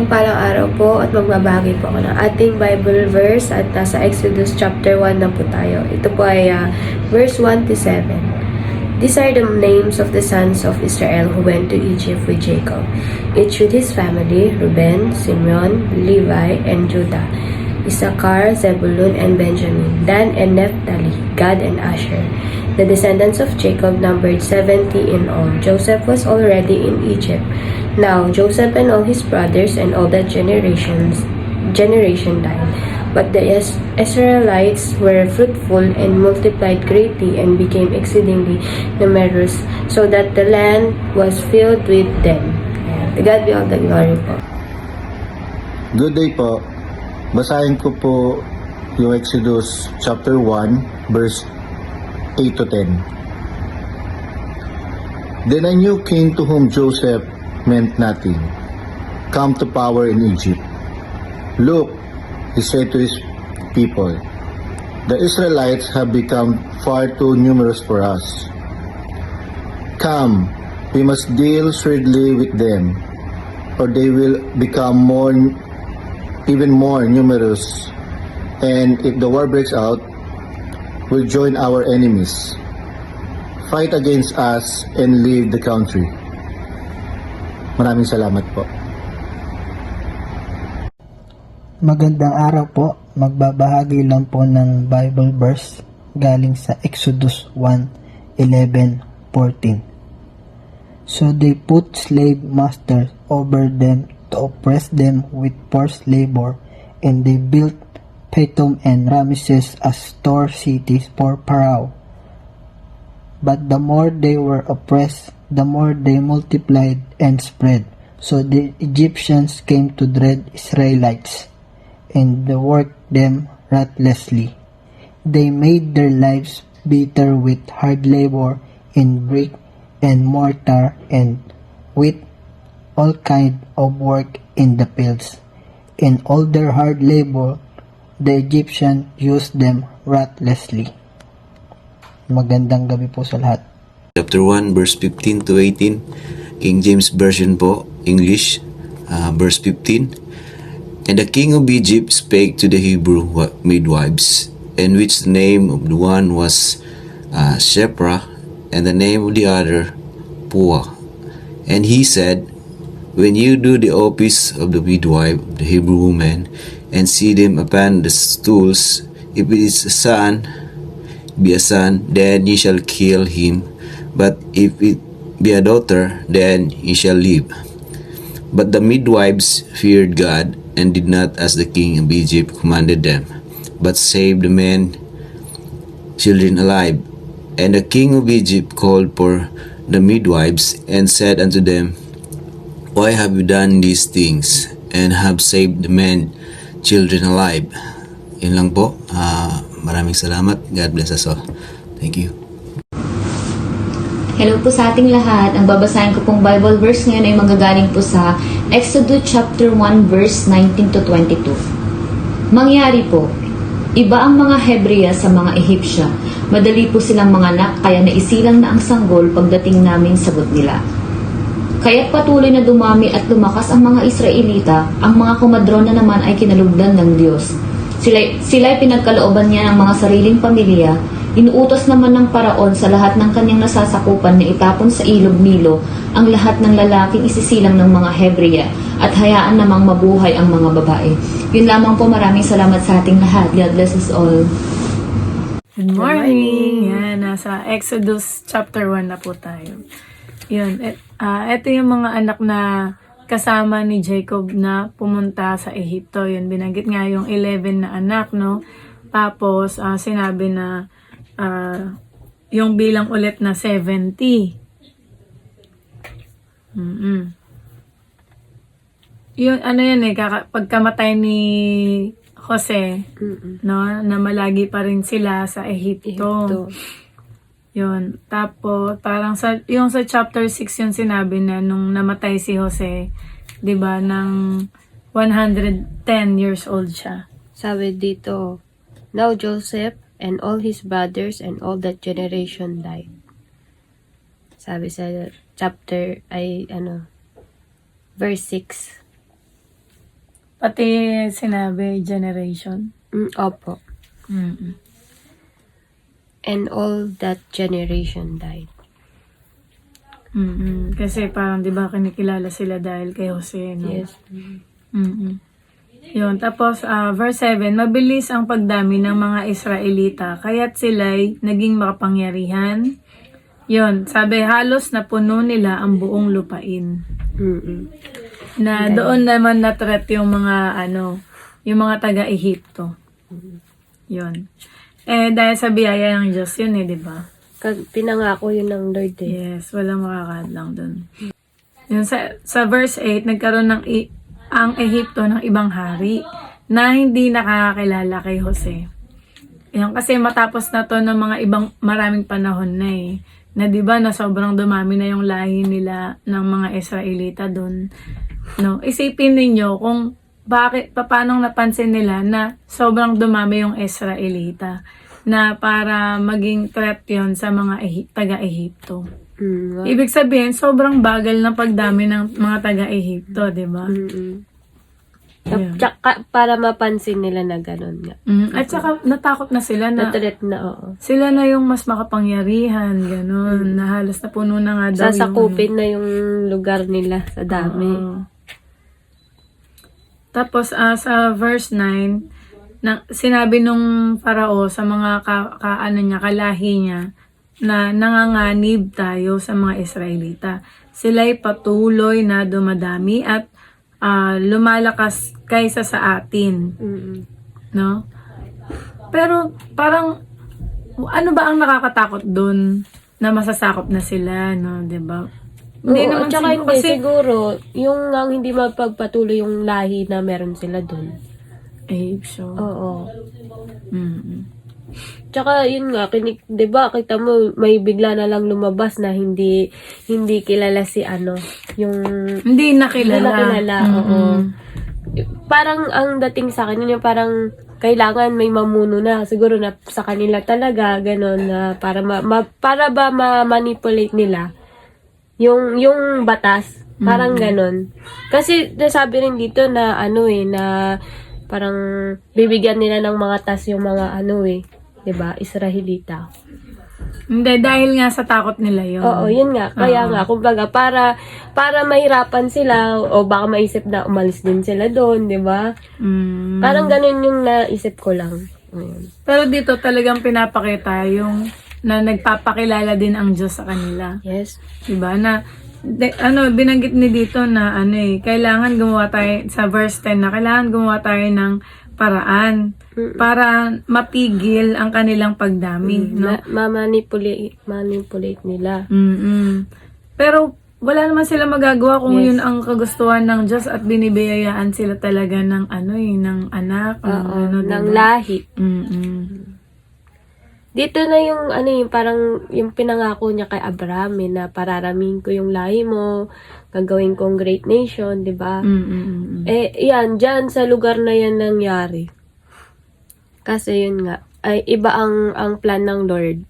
Mapagpalang araw po at magbabahagi po ako ng ating Bible verse at nasa Exodus chapter 1 na po tayo. Ito po ay ah, verse 1 to 7. These are the names of the sons of Israel who went to Egypt with Jacob, each with his family, Reuben, Simeon, Levi, and Judah, Issachar, Zebulun, and Benjamin, Dan and Naphtali, Gad and Asher. The descendants of Jacob numbered 70 in all. Joseph was already in Egypt. Now Joseph and all his brothers and all that generations generation died. But the Israelites were fruitful and multiplied greatly and became exceedingly numerous, so that the land was filled with them. God be all the glory po. Good day po. Basahin ko po yung Exodus chapter 1 verse 8 to 10. Then a new king to whom Joseph meant nothing come to power in Egypt. Look, he said to his people, the Israelites have become far too numerous for us. Come, we must deal shrewdly with them, or they will become more even more numerous, and if the war breaks out, will join our enemies, fight against us, and leave the country. Maraming salamat po. Magandang araw po. Magbabahagi lang po ng Bible verse galing sa Exodus 1:11-14. So they put slave masters over them to oppress them with forced labor, and they built Pithom and Ramesses as store cities for Pharaoh. But the more they were oppressed, the more they multiplied and spread. So the Egyptians came to dread Israelites and they worked them ruthlessly. They made their lives bitter with hard labor in brick and mortar and with all kind of work in the fields. In all their hard labor, the Egyptian used them ruthlessly. Magandang gabi po sa lahat. chapter 1 verse 15 to 18 King James Version po English uh, verse 15 And the king of Egypt spake to the Hebrew midwives in which the name of the one was uh, Shepra and the name of the other Pua and he said when you do the office of the midwife of the Hebrew woman and see them upon the stools if it is a son be a son, then ye shall kill him. But if it be a daughter, then ye shall live. But the midwives feared God and did not as the king of Egypt commanded them, but saved the men, children alive. And the king of Egypt called for the midwives and said unto them, Why have you done these things and have saved the men, children alive? Yun lang po. Ah, maraming salamat. God bless us all. Thank you. Hello po sa ating lahat. Ang babasahin ko pong Bible verse ngayon ay magagaling po sa Exodus chapter 1 verse 19 to 22. Mangyari po, iba ang mga Hebrea sa mga Ehipsya. Madali po silang mga anak kaya naisilang na ang sanggol pagdating namin sagot nila. Kaya't patuloy na dumami at lumakas ang mga Israelita, ang mga kumadrona naman ay kinalugdan ng Diyos. Sila, sila'y pinagkalooban niya ng mga sariling pamilya, inuutos naman ng paraon sa lahat ng kanyang nasasakupan na itapon sa ilog Nilo ang lahat ng lalaking isisilang ng mga Hebrea at hayaan namang mabuhay ang mga babae. Yun lamang po maraming salamat sa ating lahat. God bless us all. Good morning! Yan, nasa Exodus chapter 1 na po tayo. Yun, et, ah, ito yung mga anak na kasama ni Jacob na pumunta sa Ehipto. Yun, binanggit nga yung 11 na anak, no? Tapos, ah, sinabi na ah, yung bilang ulit na 70. mm Yun, ano yun eh, kaka- pagkamatay ni Jose, no, na malagi pa rin sila sa Ehipto. Yun. Tapos, parang sa, yung sa chapter 6 yung sinabi na nung namatay si Jose, di ba, ng 110 years old siya. Sabi dito, Now Joseph and all his brothers and all that generation died. Sabi sa chapter ay ano verse 6. Pati sinabi, generation. Mm, opo. Mm-mm. And all that generation died. Mm-mm. Kasi parang, di ba, kinikilala sila dahil kay Jose, no? Yes. mm Yun. Tapos, ah, verse 7, mabilis ang pagdami ng mga Israelita, kaya't sila'y naging makapangyarihan. Yun. Sabi, halos na puno nila ang buong lupain. Mm-mm. Na doon naman na-threat yung mga, ano, yung mga taga-Ehipto. Yun. Eh, dahil sa biyaya ng Diyos yun eh, di ba? Ka- Pinangako yun ng Lord eh. Yes, walang makakadlang dun. Yun, sa, sa verse 8, nagkaroon ng i- ang Ehipto ng ibang hari na hindi nakakakilala kay Jose. Yan, kasi matapos na to ng mga ibang maraming panahon na eh. Na 'di ba na sobrang dumami na yung lahi nila ng mga Israelita doon. No, isipin ninyo kung bakit paano napansin nila na sobrang dumami yung Israelita na para maging threat yon sa mga Ehi- taga-Ehipto. Mm, wa- Ibig sabihin, sobrang bagal ng pagdami ng mga taga-Ehipto, di ba? Ayun. Tsaka, para mapansin nila na gano'n nga. Mm, At saka, natakot na sila na Natulit na, oo. sila na yung mas makapangyarihan, gano'n, na halos na puno na nga daw yung... Sasakupin na yung lugar nila sa dami. Oo. Tapos, ah, sa verse 9, na, sinabi nung farao sa mga ka, ka- ano niya, kalahi niya, na nanganganib tayo sa mga Israelita. Sila'y patuloy na dumadami at ah, lumalakas kaysa sa atin. Mm-mm. No? Pero parang ano ba ang nakakatakot doon na masasakop na sila, no, 'di ba? Hindi Oo, naman at saka siguro- hindi, siguro, yung ang hindi mapagpatuloy yung lahi na meron sila dun. Eh, so. Oo. mm Tsaka yun nga, kinik, 'di ba, kita mo may bigla na lang lumabas na hindi hindi kilala si ano, yung Hindi nakilala. Hindi nakilala, Mm-mm. oo. parang ang dating sa akin yun yung parang kailangan may mamuno na siguro na sa kanila talaga ganon na para ma, ma- para ba ma-manipulate nila yung yung batas parang ganon kasi nasabi rin dito na ano eh na parang bibigyan nila ng mga tas yung mga ano eh 'di ba Israelita Hindi, dahil nga sa takot nila yun. Oo, yun nga. Kaya nga, kumbaga, para, para mahirapan sila, o baka maisip na umalis din sila doon, di ba? Mm. Parang ganun yung naisip ko lang. Ayun. Pero dito talagang pinapakita yung na nagpapakilala din ang Diyos sa kanila. Yes. Diba? Na, de, ano, binanggit ni dito na ano eh, kailangan gumawa tayo, sa verse 10 na kailangan gumawa tayo ng paraan para mapigil ang kanilang pagdami. No? Ma- ma-manipulate, manipulate nila. mm Pero wala naman sila magagawa kung Yes. yun ang kagustuhan ng Diyos at binibiyayaan sila talaga ng ano eh, ng anak, ng Oo, ano, ng diba? lahi. Mm-mm. Dito na yung, ano yung parang, yung pinangako niya kay Abraham, eh, na pararamin ko yung lahi mo, gagawin kong great nation, di ba? Mm-mm. Eh, yan, dyan sa lugar na yan nangyari. Kasi yun nga, ay iba ang, ang plan ng Lord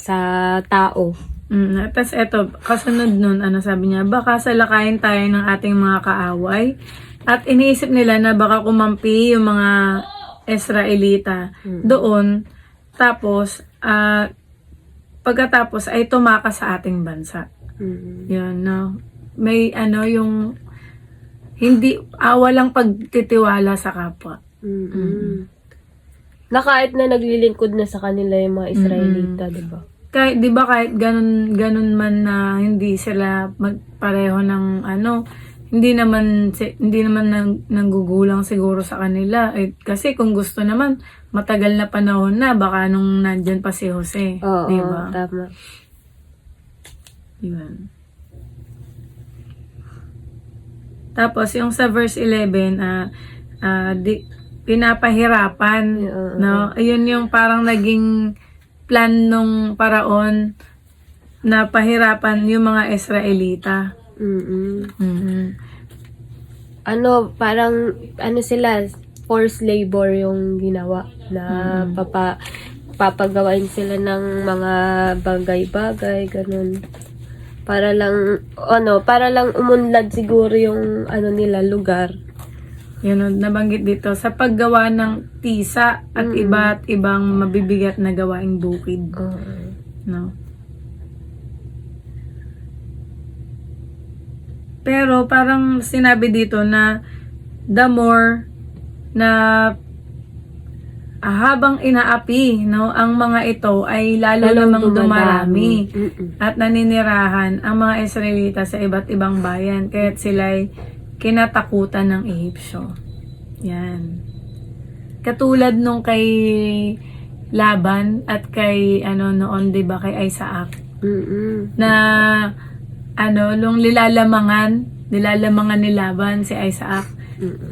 sa tao. Mm, Tapos eto, kasunod nun, ano sabi niya, baka salakayin tayo ng ating mga kaaway. At iniisip nila na baka kumampi yung mga Israelita doon. Tapos, ah, pagkatapos ay tumakas sa ating bansa. Mm. Yun, no? May ano yung hindi, ah, walang pagtitiwala sa kapwa. mm Na kahit na naglilingkod na sa kanila yung mga Israelita, di ba? kahit 'di ba kahit ganun ganun man na hindi sila magpareho ng ano hindi naman hindi naman nang, nanggugulang siguro sa kanila eh, kasi kung gusto naman matagal na panahon na baka nung nandyan pa si Jose Oo, di ba tama. Yun. Tapos yung sa verse 11 ah ah, di, pinapahirapan Oo. no ayun yung parang naging plan nung paraon na pahirapan yung mga Israelita. mm Mhm. Ano, parang, ano sila, forced labor yung ginawa na papa, papagawain sila ng mga bagay-bagay, ganun. Para lang, ano, para lang umunlad siguro yung, ano nila, lugar. Yun, ang nabanggit dito, sa paggawa ng tisa at iba't ibang mabibigat na gawaing bukid. Oo. No? Pero parang sinabi dito na the more na ah, habang inaapi no ang mga ito ay lalo Lalong namang dumarami Mm-mm. at naninirahan ang mga Israelita sa iba't ibang bayan kaya't sila'y kinatakutan ng Ehipsyo. Yan. Katulad nung kay Laban at kay ano noon 'di ba kay Isaac Mm-mm. na ano, nung nilalamangan, nilalamangan ni Laban si Isaac.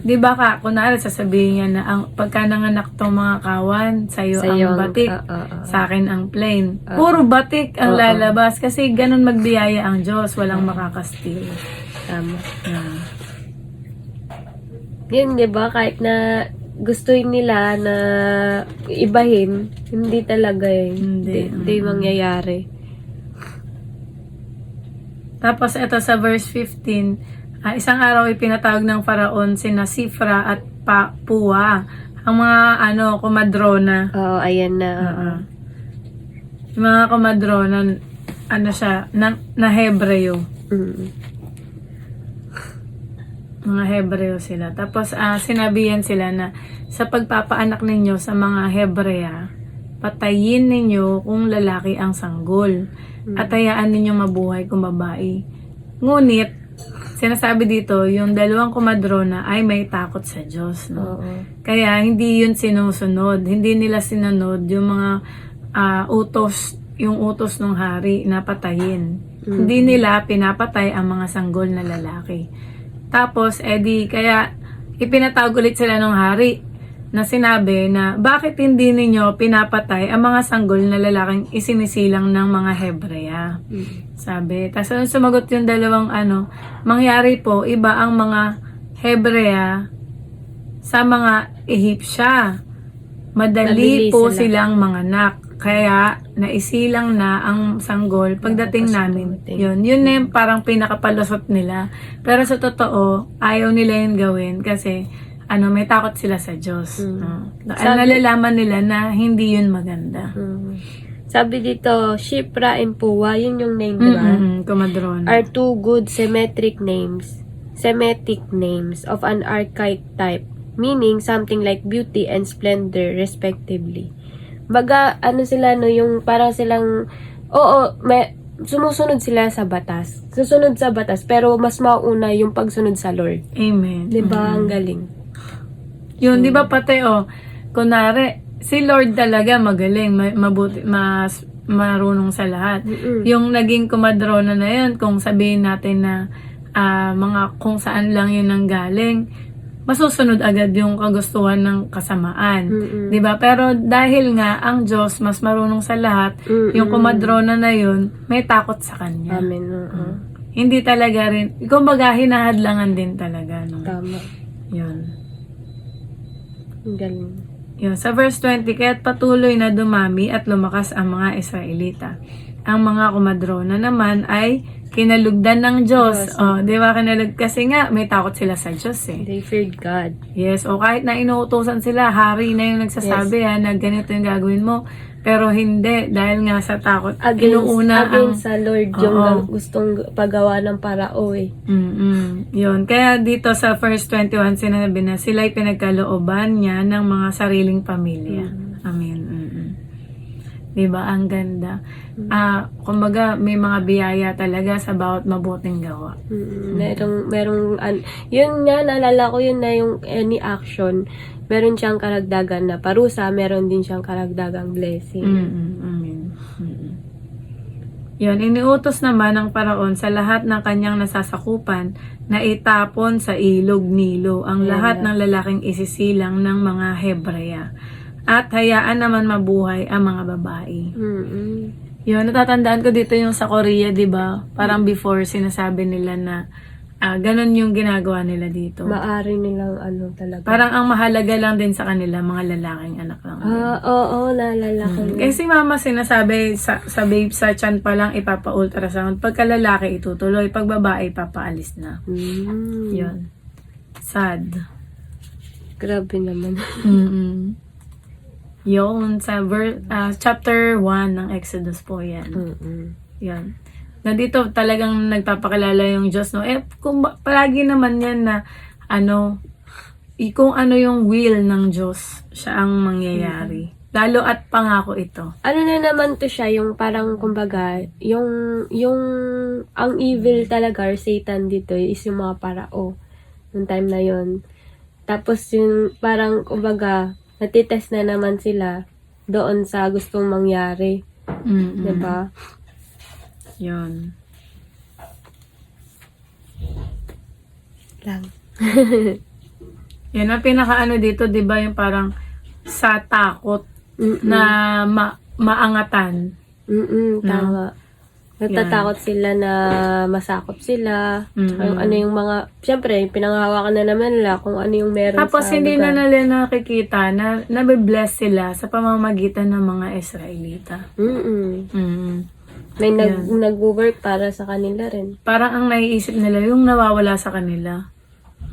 Di ba ka, kunwari sasabihin niya na ang pagka nanganak tong mga kawan, sa'yo, Sa'yo ang batik, ah, ah, ah. sa akin ang plain. Puro batik ang Oo. lalabas kasi ganun magbiyaya ang Diyos, walang makakastil. Tama. Yan. Yun, di ba? Kahit na gusto nila na ibahin, hindi talaga eh. Hindi. Hindi, hindi mangyayari. Tapos ito sa verse 15, ah, isang araw ipinatawag ng Faraon sina Sifra at pa Puwa, ang mga ano, kumadrona. Oo, ayan na. Oo. Yung mga kumadrona, ano siya, na, na Hebreo. Mm. Mga Hebreo sila. Tapos ah, sinabihan sila na sa pagpapaanak ninyo sa mga Hebrea, patayin ninyo kung lalaki ang sanggol. At hayaan ninyo mabuhay kung babae. Ngunit, sinasabi dito, yung dalawang kumadrona ay may takot sa Diyos. No? Oo. Kaya hindi yun sinusunod. Hindi nila sinunod yung mga ah, utos, yung utos ng hari na patayin. Hindi nila pinapatay ang mga sanggol na lalaki. Tapos, edi, kaya ipinatawag ulit sila ng hari na sinabi na bakit hindi ninyo pinapatay ang mga sanggol na lalaking isinisilang ng mga Hebrea. Sabi. Tapos ano sumagot yung dalawang ano, mangyari po, iba ang mga Hebrea sa mga Ehipsya. Madali Mabili po sila. silang manganak. Kaya naisilang na ang sanggol pagdating namin. Yun, yun na yung parang pinakapalusot nila. Pero sa totoo, ayaw nila yun gawin kasi ano, may takot sila sa Diyos. No? Dahil Sabi- nalalaman nila na hindi yun maganda. Mm. Sabi dito, Shipra and Puwa, yun yung name, di ba? Mm-mm, kumadron. Are two good symmetric names, Semitic names of an archaic type, meaning something like beauty and splendor, respectively. Baga, ano sila, no, yung parang silang, oo, may, sumusunod sila sa batas. Susunod sa batas, pero mas mauna yung pagsunod sa Lord. Amen. Di ba? Ang galing. Yun, di ba pati, oh, kunwari, si Lord talaga magaling, ma- mabuti, mas marunong sa lahat. Mm-mm. Yung naging kumadrona na yun, kung sabihin natin na ah, mga kung saan lang yun ang galing, masusunod agad yung kagustuhan ng kasamaan. Mm-mm. 'Di ba? Pero dahil nga ang Diyos mas marunong sa lahat, Mm-mm. yung kumadrona na yun, may takot sa kanya. Amen. oo. Hindi talaga rin, kumbaga hinahadlangan din talaga. No? Tama. Yun. Ang galing. Yun. Sa verse 20, kaya't patuloy na dumami at lumakas ang mga Israelita. Ang mga kumadrona naman ay kinalugdan ng Diyos. Oh, di ba kinalug? Kasi nga, may takot sila sa Diyos eh. They feared God. Yes, o kahit na inuutosan sila, hari na yung nagsasabi ha, na ganito yung gagawin mo. Pero hindi, dahil nga sa takot, Against, inuuna ang... sa Lord yung Oo. ga- gustong paggawa ng parao eh. mm Yun. Kaya dito sa verse 21, sinabi na sila'y pinagkalooban niya ng mga sariling pamilya. Amen. Mm-mm. Diba? Ang ganda. Ah, kumbaga, may mga biyaya talaga sa bawat mabuting gawa. Mm, Merong, merong, an, yun nga, naalala ko yun na yung any action, meron siyang karagdagan na parusa, meron din siyang karagdagang blessing. Mm-mm. Amen. Mm-mm. Yun, iniutos naman ng paraon sa lahat ng kanyang nasasakupan na itapon sa ilog Nilo ang lahat ng lalaking isisilang ng mga Hebrea. At hayaan naman mabuhay ang mga babae. Mm-mm. Yun, natatandaan ko dito yung sa Korea, di ba? Parang before, sinasabi nila na ah, ganun yung ginagawa nila dito. Maari nilang ano talaga. Parang ang mahalaga lang din sa kanila, mga lalaking anak lang. ah, oo, naalala ko. yun. Eh si mama sinasabi sa, sa babe sa chan pa lang ipapa-ultrasound. Pagka lalaki itutuloy, pag babae ipapaalis na. Mm. Yun. Sad. Grabe naman. mm Yun, sa ver- ah, chapter 1 ng Exodus po yan. Mm-mm. Yan. Na dito talagang nagpapakilala yung Diyos, no? Eh, kung ba- palagi naman yan na, ano, kung ano yung will ng Diyos, siya ang mangyayari. Lalo at pangako ito. Ano na naman to siya, yung parang, kumbaga, yung, yung, ang evil talaga, or Satan dito, is yung mga parao. Nung time na yon Tapos yung, parang, kumbaga, natitest na naman sila doon sa gustong mangyari. Mm-mm. Diba? Yun. Lang. Yan ang pinaka-ano dito, di ba, yung parang sa takot Mm-mm. na ma- maangatan. Mm-mm, tama. Natatakot sila na masakop sila. Mm-mm. Yung ano yung mga, syempre, pinanghahawakan na naman nila kung ano yung meron Tapos sa hindi na lugar. nila nakikita na nabibless sila sa pamamagitan ng mga Israelita. Mm-mm. Mm. May nag, nag-work para sa kanila rin. Parang ang naiisip nila yung nawawala sa kanila.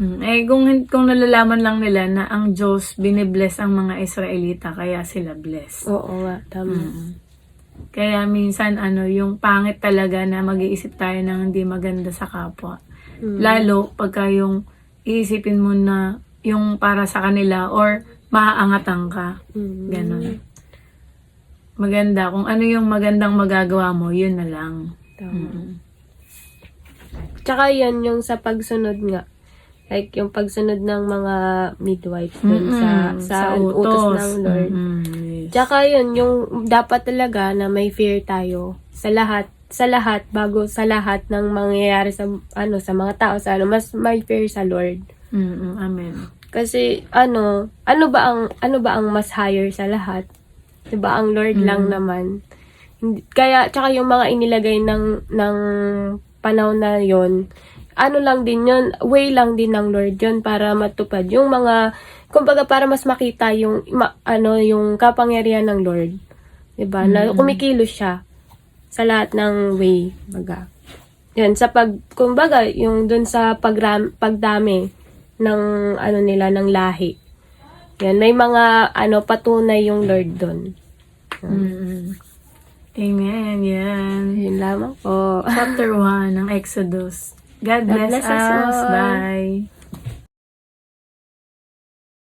Mm. Eh kung, kung nalalaman lang nila na ang Diyos binibless ang mga Israelita kaya sila blessed. Oo nga, tama. Mm. Kaya minsan ano, yung pangit talaga na mag-iisip tayo ng hindi maganda sa kapwa. Mm. Lalo pagka yung iisipin mo na yung para sa kanila or maaangatan ka. Mm. Ganon. Maganda. Kung ano yung magandang magagawa mo, yun na lang. Tama. Tsaka yan yung sa pagsunod nga. Like yung pagsunod ng mga midwives dun sa, Mm-mm. sa, utos. ng Lord. Mm-mm. Tsaka yun, yung dapat talaga na may fear tayo sa lahat, sa lahat, bago sa lahat ng mangyayari sa, ano, sa mga tao, sa ano, mas may fear sa Lord. Mm-mm. Amen. Kasi, ano, ano ba ang, ano ba ang mas higher sa lahat? 'Di ba Ang Lord lang naman. Hindi- Kaya, tsaka yung mga inilagay ng, ng panahon na yon ano lang din yon way lang din ng Lord yon para matupad yung mga, kumbaga para mas makita yung, ma- ano, yung kapangyarihan ng Lord. 'Di ba Na kumikilos siya sa lahat ng way, baga. Yan, sa pag, kumbaga, yung dun sa pagram, pagdami ng, ano nila, ng lahi. Yan, may mga, ano, patunay yung Lord dun. Mm-mm. Amen. Yan. Yun lamang po. Chapter 1 ng Exodus. God God bless, bless us us. all. Bye.